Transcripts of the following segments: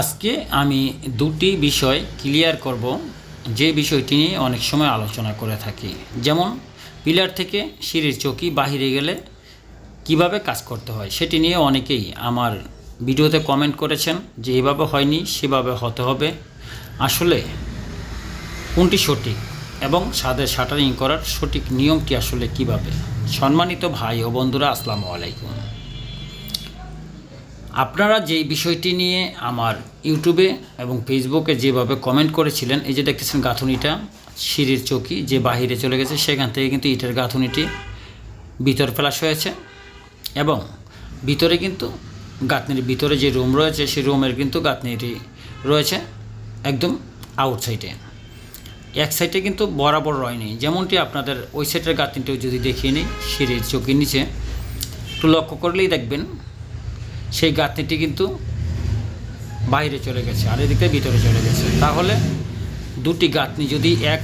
আজকে আমি দুটি বিষয় ক্লিয়ার করব। যে বিষয়টি নিয়ে অনেক সময় আলোচনা করে থাকি। যেমন, পিলার থেকে সিঁড়ির চৌকি বাহিরে গেলে কীভাবে কাজ করতে হয়, সেটি নিয়ে অনেকেই আমার ভিডিওতে কমেন্ট করেছেন যে এভাবে হয়নি, সেভাবে হতে হবে। আসলে কোনটি সঠিক এবং সাদের শাটারিং করার সঠিক নিয়মটি আসলে কীভাবে? সম্মানিত ভাই ও বন্ধুরা, আসসালামু আলাইকুম। আপনারা যে বিষয়টি নিয়ে আমার ইউটিউবে এবং ফেসবুকে যেভাবে কমেন্ট করেছিলেন, এই যে দেখতেছেন গাঁথুনিটা, সিঁড়ির চৌকি যে বাহিরে চলে গেছে, সেখান থেকে কিন্তু ইটের গাঁথুনিটি ভিতর ফ্লাশ হয়েছে এবং ভিতরে কিন্তু গাঁথনির ভিতরে যে রুম রয়েছে, সেই রুমের কিন্তু গাঁথনিটি রয়েছে একদম আউটসাইডে এক সাইডে কিন্তু বরাবর রয়নি। যেমনটি আপনাদের ওই সাইডের গাঁথনিটাও যদি দেখিয়ে নিই, সিঁড়ির চৌকির নিচে, একটু লক্ষ্য করলেই দেখবেন সেই গাঁথনিটি কিন্তু বাইরে চলে গেছে, আর এদিকে ভিতরে চলে গেছে। তাহলে দুটি গাঁথনি যদি এক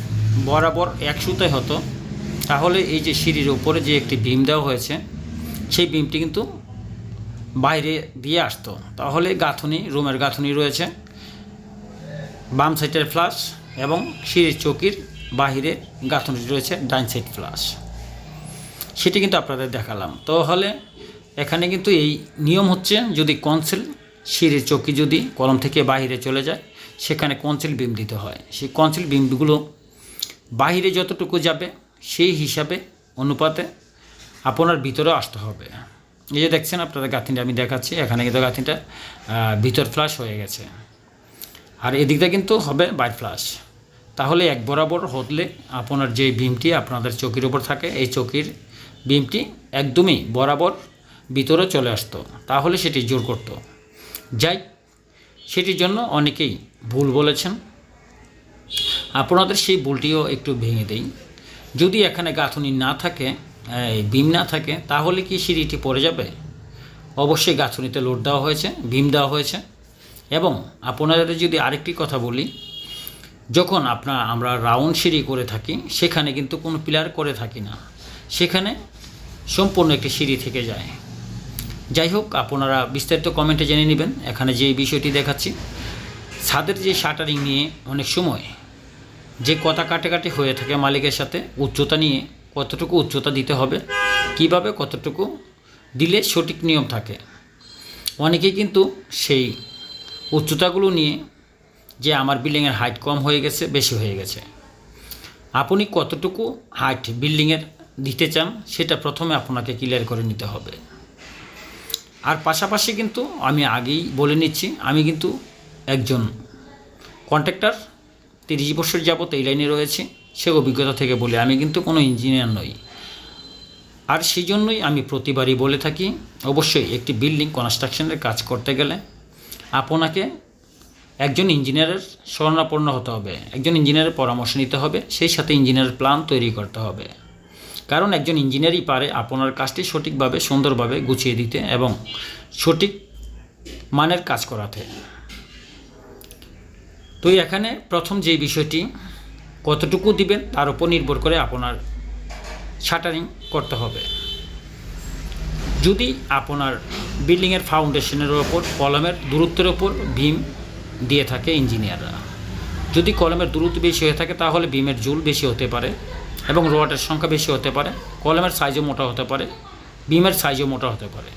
বরাবর এক হতো, তাহলে এই যে সিঁড়ির উপরে যে একটি বিম দেওয়া হয়েছে, সেই বিমটি কিন্তু বাইরে দিয়ে আসতো। তাহলে গাঁথনি, রুমের গাঁথনি রয়েছে, বাম সাইডের ফ্লাশ এবং সিঁড়ির চৌকির বাহিরে গাঁথনি রয়েছে ডাইন সাইড ফ্লাশ। সেটি কিন্তু আপনাদের দেখালাম। তো হলে এখানে কিন্তু এই নিয়ম হচ্ছে যদি কনসেল সিঁড়ির চৌকি যদি কলম থেকে বাইরে চলে যায়, সেখানে কনসেল বিম দিতে হয়। সেই কনসেল বিমগুলো বাইরে যতটুকু যাবে, সেই হিসাবে অনুপাতে আপনার ভিতরে আসতে হবে। এই যে দেখছেন আপনাদের গাঁথনিটা, আমি দেখাচ্ছি। এখানে কিন্তু গাঁথনিটা ভিতর ফ্লাশ হয়ে গেছে। আর এদিকটা কিন্তু হবে বাই ফ্লাশ তাহলে এক বরাবর হতলে আপনার যে বিমটি আপনাদের চকির উপর থাকে, এই চকির বিমটি একদমই বরাবর ভিতরে চলে আসতো, তাহলে সেটি জোর করতো। যাই, সেটির জন্য অনেকেই ভুল বলেছেন। আপনাদের সেই ভুলটিও একটু ভেঙে দেই। যদি এখানে গাঁথনি না থাকে বিম না থাকে, তাহলে কি সিঁড়িটি পড়ে যাবে? অবশ্যই গাঁথনিতে লোড দেওয়া হয়েছে বিম দেওয়া হয়েছে। এবং আপনাদের যদি আরেকটি কথা বলি, যখন আপনার আমরা রাউন্ড সিঁড়ি করে থাকি, সেখানে কিন্তু কোনো পিলার করে থাকি না। সেখানে সম্পূর্ণ একটি সিঁড়ি থেকে যায়। যাই হোক আপনারা বিস্তারিত কমেন্টে জেনে নেবেন। এখানে যে বিষয়টি দেখাচ্ছি, ছাদের যে শাটারিং নিয়ে অনেক সময় যে কথা কাটাকাটি হয়ে থাকে মালিকের সাথে, উচ্চতা নিয়ে কতটুকু উচ্চতা দিতে হবে, কীভাবে কতটুকু দিলে সঠিক নিয়ম থাকে, অনেকেই কিন্তু সেই উচ্চতাগুলো নিয়ে যে আমার বিল্ডিংয়ের হাইট কম হয়ে গেছে, বেশি হয়ে গেছে। আপনি কতটুকু হাইট বিল্ডিংয়ের দিতে চান, সেটা প্রথমে আপনাকে ক্লিয়ার করে নিতে হবে। আর পাশাপাশি কিন্তু আমি আগেই বলে নিচ্ছি, আমি কিন্তু একজন কন্ট্রাক্টর তিরিশ বছর যাবত এই লাইনে রয়েছে, সে অভিজ্ঞতা থেকে বলি, আমি কিন্তু কোনো ইঞ্জিনিয়ার নই। আর সেই জন্যই আমি প্রতিবারই বলে থাকি, অবশ্যই একটি বিল্ডিং কনস্ট্রাকশনের কাজ করতে গেলে আপনাকে একজন ইঞ্জিনিয়ারের শরণাপন্ন হতে হবে, একজন ইঞ্জিনিয়ারের পরামর্শ নিতে হবে, সেই সাথে ইঞ্জিনিয়ারের প্ল্যান তৈরি করতে হবে। কারণ একজন ইঞ্জিনিয়ারই পারে আপনার কাজটি সঠিকভাবে, সুন্দরভাবে গুছিয়ে দিতে এবং সঠিক মানের কাজ করাতে। তো এখানে প্রথম যে বিষয়টি, কতটুকু দিবেন তার উপর নির্ভর করে আপনার শাটারিং করতে হবে। যদি আপনার বিল্ডিংয়ের ফাউন্ডেশনের ওপর কলমের দূরত্বের ওপর ভীম দিয়ে থাকে ইঞ্জিনিয়াররা। যদি কলমের দূরত্ব বেশি হয়ে থাকে, তাহলে বিমের জুল বেশি হতে পারে। এবং রডের সংখ্যা বেশি হতে পারে, কলমের সাইজও মোটা হতে পারে, বিমের সাইজও মোটা হতে পারে।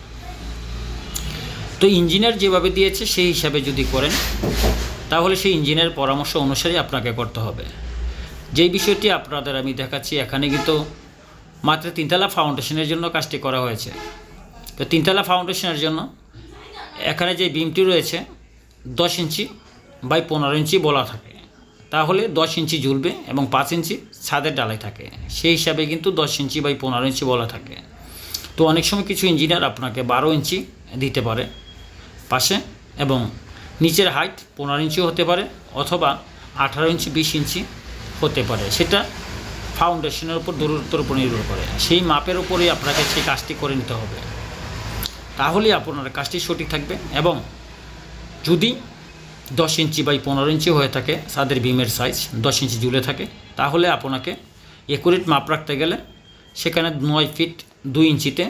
তো ইঞ্জিনিয়ার যেভাবে দিয়েছে, সেই হিসাবে যদি করেন, তাহলে সেই ইঞ্জিনিয়ারের পরামর্শ অনুসারে আপনাকে করতে হবে। যেই বিষয়টি আপনাদের আমি দেখাচ্ছি, এখানে কিন্তু মাত্র তিনতলা ফাউন্ডেশনের জন্য কাজটি করা হয়েছে। তো তিনতলা ফাউন্ডেশনের জন্য এখানে যে বিমটি রয়েছে, দশ ইঞ্চি বাই পনেরো ইঞ্চি বলা থাকে। তাহলে দশ ইঞ্চি ঝুলবে এবং পাঁচ ইঞ্চি ছাদের ডালাই থাকে। সেই হিসাবে কিন্তু দশ ইঞ্চি বাই পনেরো ইঞ্চি বলা থাকে। তো অনেক সময় কিছু ইঞ্জিনিয়ার আপনাকে বারো ইঞ্চি দিতে পারে পাশে এবং নিচের হাইট পনেরো ইঞ্চি হতে পারে অথবা আঠারো ইঞ্চি, বিশ ইঞ্চি হতে পারে। সেটা ফাউন্ডেশনের উপর দূরত্বর উপর নির্ভর করে। সেই মাপের উপরেই আপনাকে সেই কাজটি করে নিতে হবে। তাহলেই আপনার কাজটি সঠিক থাকবে এবং যদি দশ ইঞ্চি বাই পনেরো ইঞ্চি হয়ে থাকে ছাদের বিমের সাইজ দশ ইঞ্চি ঝুলে থাকে তাহলে আপনাকে একুরেট মাপ রাখতে গেলে সেখানে নয় ফিট দুই ইঞ্চিতে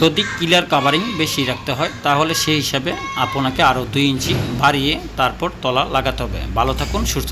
যদি কিলার কাভারিং বেশি রাখতে হয়, তাহলে সেই হিসাবে আপনাকে আরও দুই ইঞ্চি বাড়িয়ে তারপর তলা লাগাতে হবে ভালো থাকুন, সুস্থ।